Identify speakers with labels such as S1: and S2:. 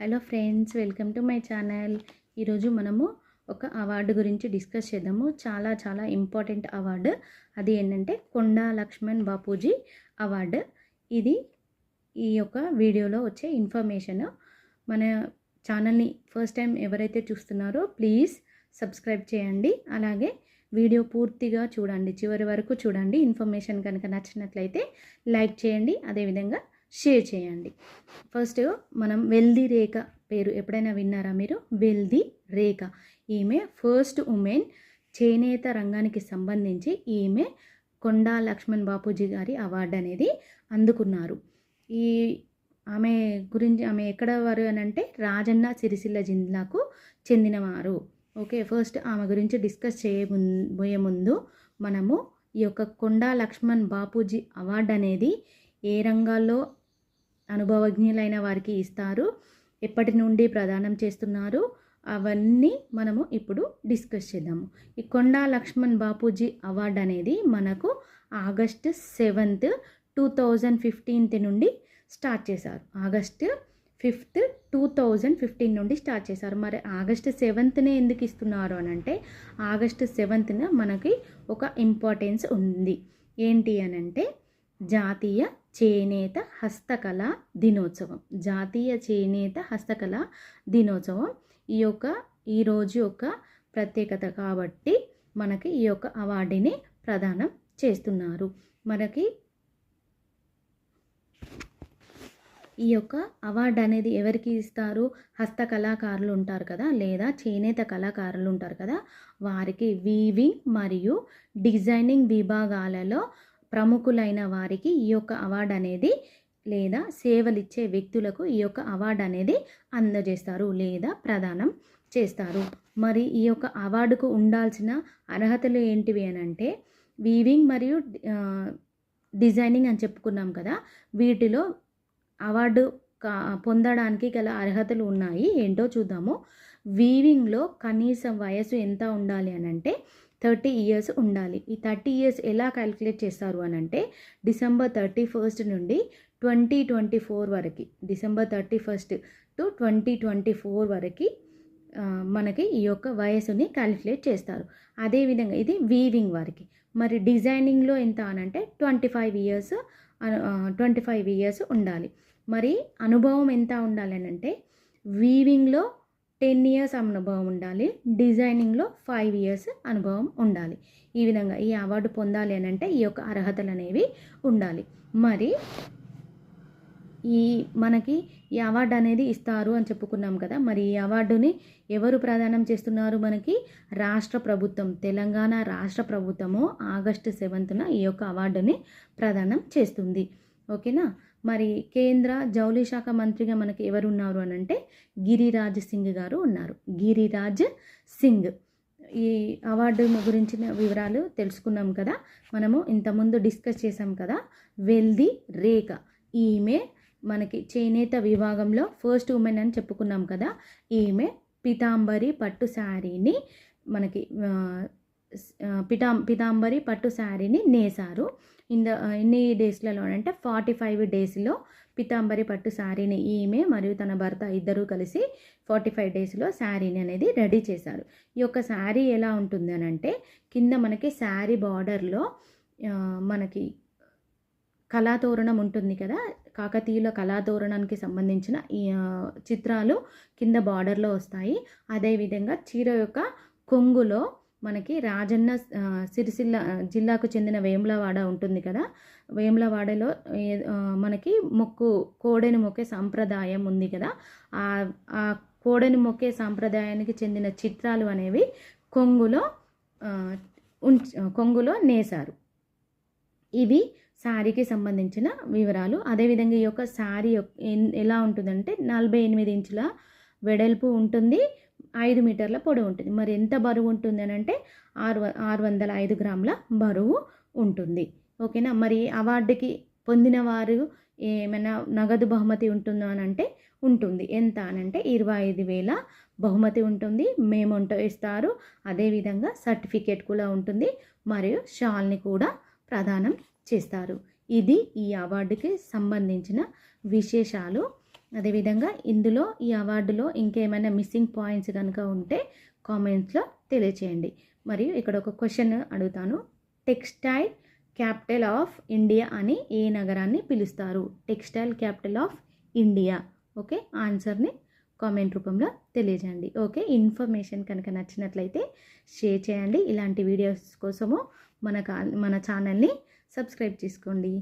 S1: Hello friends welcome to my channel. ఈరోజు మనము ఒక అవార్డు గురించి డిస్కస్ చేద్దాము. చాలా చాలా ఇంపార్టెంట్ అవార్డు. అది ఏంటంటే కొండా లక్ష్మణ్ బాపూజీ అవార్డు. ఇది ఈ యొక్క వీడియోలో వచ్చే ఇన్ఫర్మేషన్. మన ఛానల్ని ఫస్ట్ టైం ఎవరైతే చూస్తున్నారో ప్లీజ్ సబ్స్క్రైబ్ చేయండి. అలాగే వీడియో పూర్తిగా చూడండి. చివరి వరకు చూడండి. ఇన్ఫర్మేషన్ కనుక నచ్చినట్లయితే లైక్ చేయండి. అదేవిధంగా షేర్ చేయండి. ఫస్ట్ మనం వెల్ది రేఖ పేరు ఎప్పుడైనా విన్నారా మీరు? వెల్ది రేఖ. ఈమె ఫస్ట్ ఉమెన్ చేనేత రంగానికి సంబంధించి ఈమె కొండా లక్ష్మణ్ బాపూజీ గారి అవార్డు అనేది అందుకున్నారు. ఈ ఆమె గురించి ఆమె ఎక్కడ వారు అని అంటే రాజన్న సిరిసిల్ల జిల్లాకు చెందినవారు. ఓకే ఫస్ట్ ఆమె గురించి డిస్కస్ చేయబోయే ముందు మనము ఈ యొక్క కొండా లక్ష్మణ్ బాపూజీ అవార్డు అనేది ఏ రంగాల్లో అనుభవజ్ఞులైన వారికి ఇస్తారు. ఎప్పటి నుండి ప్రదానం చేస్తున్నారు? అవన్నీ మనము ఇప్పుడు డిస్కస్ చేద్దాము. ఈ కొండా లక్ష్మణ్ బాపూజీ అవార్డు అనేది మనకు August seventh two thousand fifteenth నుండి స్టార్ట్ చేశారు. August fifth two thousand fifteen నుండి స్టార్ట్ చేశారు. మరి ఆగస్ట్ సెవెంత్నే ఎందుకు ఇస్తున్నారు అని అంటే ఆగస్ట్ సెవెంత్న మనకి ఒక ఇంపార్టెన్స్ ఉంది. ఏంటి అని అంటే జాతీయ చేనేత హస్తకళ దినోత్సవం. జాతీయ చేనేత హస్తకళ దినోత్సవం. ఈ యొక్క ఈరోజు యొక్క ప్రత్యేకత కాబట్టి మనకి ఈ యొక్క అవార్డుని ప్రదానం చేస్తున్నారు. మనకి ఈ యొక్క అవార్డు అనేది ఎవరికి ఇస్తారు? హస్త కళాకారులు ఉంటారు కదా లేదా చేనేత కళాకారులు ఉంటారు కదా వారికి వీవింగ్ మరియు డిజైనింగ్ విభాగాలలో ప్రముఖులైన వారికి ఈ యొక్క అవార్డు అనేది లేదా సేవలిచ్చే వ్యక్తులకు ఈ యొక్క అవార్డు అనేది అందజేస్తారు లేదా ప్రదానం చేస్తారు. మరి ఈ యొక్క అవార్డుకు ఉండాల్సిన అర్హతలు ఏంటివి అని అంటే వీవింగ్ మరియు డిజైనింగ్ అని చెప్పుకున్నాం కదా వీటిలో అవార్డు కా పొందడానికి గల అర్హతలు ఉన్నాయి ఏంటో చూద్దాము. వీవింగ్లో కనీసం వయసు ఎంత ఉండాలి అని అంటే థర్టీ ఇయర్స్ ఉండాలి. ఈ థర్టీ ఇయర్స్ ఎలా క్యాలిక్యులేట్ చేస్తారు అని అంటే డిసెంబర్ థర్టీ ఫస్ట్ నుండి ట్వంటీ ట్వంటీ ఫోర్ వరకు December thirty first to twenty twenty four వరకు మనకి ఈ యొక్క వయసుని క్యాలిక్యులేట్ చేస్తారు. అదేవిధంగా ఇది వీవింగ్ వారికి. మరి డిజైనింగ్లో ఎంత అనంటే twenty five years twenty five years ఉండాలి. మరి అనుభవం ఎంత ఉండాలి అని అంటే వీవింగ్లో టెన్ ఇయర్స్ అనుభవం ఉండాలి. డిజైనింగ్లో ఫైవ్ ఇయర్స్ అనుభవం ఉండాలి. ఈ విధంగా ఈ అవార్డు పొందాలి అని అంటే ఈ యొక్క అర్హతలు అనేవి ఉండాలి. మరి ఈ మనకి ఈ అవార్డు అనేది ఇస్తారు అని చెప్పుకున్నాం కదా మరి ఈ అవార్డుని ఎవరు ప్రదానం చేస్తున్నారు మనకి? రాష్ట్ర ప్రభుత్వం తెలంగాణ రాష్ట్ర ప్రభుత్వము ఆగస్టు సెవెంత్న ఈ యొక్క అవార్డుని ప్రదానం చేస్తుంది. ఓకేనా? మరి కేంద్ర జౌళి శాఖ మంత్రిగా మనకి ఎవరు ఉన్నారు అని అంటే గిరిరాజ్ సింగ్ గారు ఉన్నారు. గిరిరాజ్ సింగ్. ఈ అవార్డు గురించిన వివరాలు తెలుసుకున్నాం కదా? మనము ఇంతకుముందు డిస్కస్ చేసాం కదా? వెల్ది రేఖ. ఈమె మనకి చేనేత విభాగంలో ఫస్ట్ ఉమెన్ అని చెప్పుకున్నాం కదా? ఈమె పితాంబరి పట్టు శారీని మనకి పితాం పితాంబరి పట్టు శారీని నేసారు ఇంద ఇన్ని ఎన్ని డేస్లలో అంటే ఫార్టీ ఫైవ్ డేస్లో పితాంబరి పట్టు శారీని ఈమె మరియు తన భర్త ఇద్దరూ కలిసి ఫార్టీ ఫైవ్ డేస్లో శారీని అనేది రెడీ చేశారు. ఈ యొక్క శారీ ఎలా ఉంటుంది అని అంటే కింద మనకి శారీ బార్డర్లో మనకి కళాతోరణం ఉంటుంది కదా కాకతీయుల కళాతోరణానికి సంబంధించిన ఈ చిత్రాలు కింద బార్డర్లో వస్తాయి. అదేవిధంగా చీర యొక్క కొంగులో మనకి రాజన్న సిరిసిల్ల జిల్లాకు చెందిన వేములవాడ ఉంటుంది కదా. వేములవాడలో మనకి మొక్కు కోడెను మొక్కే సాంప్రదాయం ఉంది కదా. ఆ కోడెను మొక్కే సాంప్రదాయానికి చెందిన చిత్రాలు అనేవి కొంగులో ఉంచ కొంగులో నేసారు ఇవి శారీకి సంబంధించిన వివరాలు. అదేవిధంగా ఈ యొక్క శారీ ఎలా ఉంటుందంటే నలభై ఎనిమిది ఇంచుల వెడల్పు ఉంటుంది. ఐదు మీటర్ల పొడవు ఉంటుంది. మరి ఎంత బరువు ఉంటుంది అని అంటే ఆరు ఆరు వందల ఐదు గ్రాముల బరువు ఉంటుంది. ఓకేనా? మరి అవార్డుకి పొందిన వారు ఏమైనా నగదు బహుమతి ఉంటుందా అని అంటే ఉంటుంది. ఎంత అని అంటే ఇరవై ఐదు వేల బహుమతి ఉంటుంది. మేమొంట ఇస్తారు. అదేవిధంగా సర్టిఫికేట్ కూడా ఉంటుంది. మరియు షాల్ని కూడా ప్రదానం చేస్తారు. ఇది ఈ అవార్డుకి సంబంధించిన విశేషాలు. అదేవిధంగా ఇందులో ఈ అవార్డులో ఇంకేమైనా మిస్సింగ్ పాయింట్స్ కనుక ఉంటే కామెంట్స్లో తెలియచేయండి. మరియు ఇక్కడ ఒక క్వశ్చన్ అడుగుతాను. టెక్స్టైల్ క్యాపిటల్ ఆఫ్ ఇండియా అని ఏ నగరాన్ని పిలుస్తారు? Textile capital of India okay ఆన్సర్ని కామెంట్ రూపంలో తెలియజేయండి. ఓకే ఇన్ఫర్మేషన్ కనుక నచ్చినట్లయితే షేర్ చేయండి. ఇలాంటి వీడియోస్ కోసము మన కా మన ఛానల్ని సబ్స్క్రైబ్ చేసుకోండి.